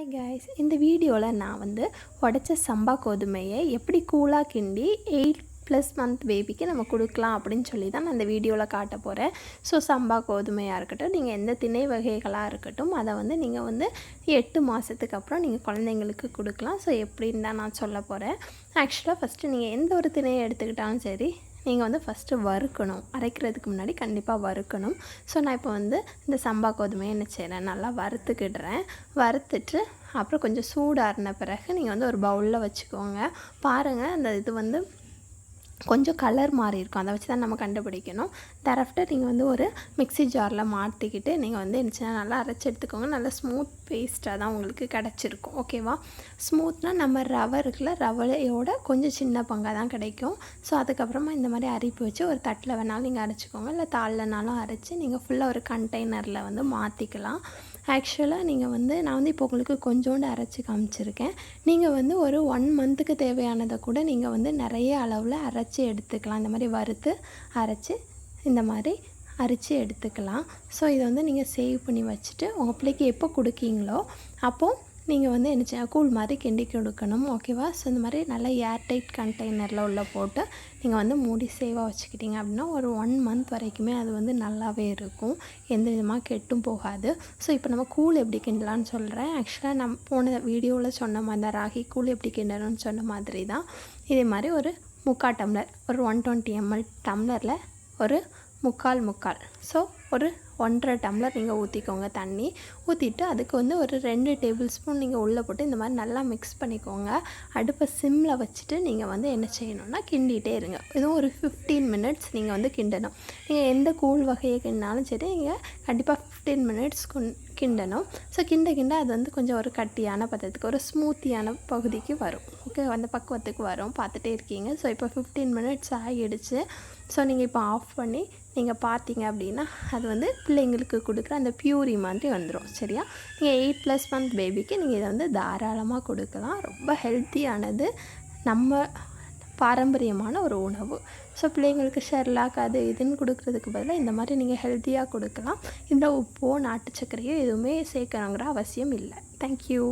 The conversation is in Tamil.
ஹை கைஸ் இந்த வீடியோவில் நான் வந்து உடச்ச சம்பா கோதுமையை எப்படி கூலாக கிண்டி எயிட் ப்ளஸ் மந்த் பேபிக்கு நம்ம கொடுக்கலாம் அப்படின்னு சொல்லி தான் நான் இந்த வீடியோவில் காட்ட போகிறேன் ஸோ சம்பா கோதுமையாக இருக்கட்டும் நீங்கள் எந்த திணை வகைகளாக இருக்கட்டும் அதை வந்து நீங்கள் வந்து எட்டு மாதத்துக்கு அப்புறம் நீங்கள் குழந்தைங்களுக்கு கொடுக்கலாம். ஸோ எப்படின்னு தான் நான் சொல்ல போகிறேன் ஆக்சுவலாக ஃபஸ்ட்டு நீங்கள் எந்த ஒரு திணையை எடுத்துக்கிட்டாலும் சரி நீங்கள் வந்து ஃபஸ்ட்டு வறுக்கணும். அரைக்கிறதுக்கு முன்னாடி கண்டிப்பாக வறுக்கணும். ஸோ நான் இப்போ வந்து இந்த சம்பா கோதுமையை என்ன செய்கிறேன் நல்லா வறுத்துக்கிடுறேன். வறுத்துட்டு அப்புறம் கொஞ்சம் சூடாறின பிறகு நீங்கள் வந்து ஒரு பவுலில் வச்சுக்கோங்க. பாருங்கள் அந்த இது வந்து கொஞ்சம் கலர் மாறி இருக்கும். அதை வச்சு தான் நம்ம கண்டுபிடிக்கணும். தரஃப்டர் நீங்கள் வந்து ஒரு மிக்ஸி ஜாரில் மாற்றிக்கிட்டு நீங்கள் வந்து என்ன நல்லா அரைச்சி எடுத்துக்கோங்க. நல்லா ஸ்மூத் பேஸ்ட்டாக தான் உங்களுக்கு கிடச்சிருக்கும். ஓகேவா ஸ்மூத்னால் நம்ம ரவை இருக்குல்ல ரவையோட கொஞ்சம் சின்ன பங்காக தான் கிடைக்கும். ஸோ அதுக்கப்புறமா இந்த மாதிரி அரிப்பு வச்சு ஒரு தட்டில் வேணாலும் நீங்கள் அரைச்சிக்கோங்க. இல்லை தாளில்னாலும் அரைச்சி நீங்கள் ஃபுல்லாக ஒரு கண்டெய்னரில் வந்து மாற்றிக்கலாம் ஆக்சுவலாக நீங்கள் வந்து நான் வந்து இப்போ உங்களுக்கு கொஞ்சோண்டு அரைச்சி காமிச்சிருக்கேன். நீங்கள் வந்து ஒரு ஒன் மந்த்துக்கு தேவையானதை கூட நீங்கள் வந்து நிறைய அளவில் அரைச்சி எடுத்துக்கலாம். இந்த மாதிரி வறுத்து அரைச்சி இந்த மாதிரி அரைச்சி எடுத்துக்கலாம். ஸோ இதை வந்து நீங்கள் சேவ் பண்ணி வச்சுட்டு உங்கள் பிள்ளைக்கு எப்போ கொடுக்கீங்களோ அப்போது நீங்கள் வந்து என்ன செய்ய கூழ் மாதிரி கிண்டி கொடுக்கணும். ஓகேவா ஸோ இந்த மாதிரி நல்லா ஏர்டைட் கண்டெய்னரில் உள்ள போட்டு நீங்கள் வந்து மூடி சேவாக வச்சுக்கிட்டீங்க அப்படின்னா ஒரு ஒன் மந்த் வரைக்குமே அது வந்து நல்லாவே இருக்கும். எந்த விதமாக கெட்டும் போகாது. ஸோ இப்போ நம்ம கூழ் எப்படி கிண்டலான்னு சொல்கிறேன் ஆக்சுவலாக நம்ம போன வீடியோவில் சொன்ன மாதிரி தான் ராகி கூழ் எப்படி கிண்டணும்னு சொன்ன மாதிரி தான். இதே மாதிரி ஒரு முக்கா டம்ளர் ஒரு ஒன் டுவெண்ட்டி எம்எல் டம்ளரில் ஒரு முக்கால் முக்கால். ஸோ ஒரு ஒன்றரை டம்ளர் நீங்கள் ஊற்றிக்கோங்க தண்ணி. ஊற்றிட்டு அதுக்கு வந்து ஒரு ரெண்டு டேபிள் ஸ்பூன் நீங்கள் உள்ளே போட்டு இந்த மாதிரி நல்லா மிக்ஸ் பண்ணிக்கோங்க. அடுப்பை சிம்மில் வச்சுட்டு நீங்கள் வந்து என்ன செய்யணும்னா கிண்டிகிட்டே இருங்க. இதுவும் ஒரு ஃபிஃப்டீன் மினிட்ஸ் நீங்கள் வந்து கிண்டணும். நீங்கள் எந்த கூழ் வகையை கிண்டினாலும் சரி நீங்கள் கண்டிப்பாக ஃபிஃப்டீன் மினிட்ஸ் கிண்டணும். ஸோ கிண்ட கிண்ட அது வந்து கொஞ்சம் ஒரு கட்டியான பதத்துக்கு ஒரு ஸ்மூத்தியான பகுதிக்கு வரும். ஓகே அந்த பக்குவத்துக்கு வரும். பார்த்துட்டே இருக்கீங்க. ஸோ இப்போ ஃபிஃப்டீன் மினிட்ஸ் ஆகிடுச்சு ஸோ நீங்கள் இப்போ ஆஃப் பண்ணி நீங்கள் பார்த்தீங்க அப்படின்னா அது வந்து பிள்ளைங்களுக்கு கொடுக்குற அந்த பியூரி மாதிரி வந்துடும் சரியா? நீங்கள் எயிட் ப்ளஸ் மந்த் பேபிக்கு நீங்கள் இதை வந்து தாராளமாக கொடுக்கலாம். ரொம்ப ஹெல்த்தியானது நம்ம பாரம்பரியமான ஒரு உணவு. ஸோ பிள்ளைங்களுக்கு ஷெர்லாக் அது இதுன்னு கொடுக்குறதுக்கு பதிலாக இந்த மாதிரி நீங்கள் ஹெல்த்தியாக கொடுக்கலாம். இந்த உப்போ நாட்டு சர்க்கரையோ எதுவுமே சேர்க்கணுங்கிற அவசியம் இல்லை. தேங்க்யூ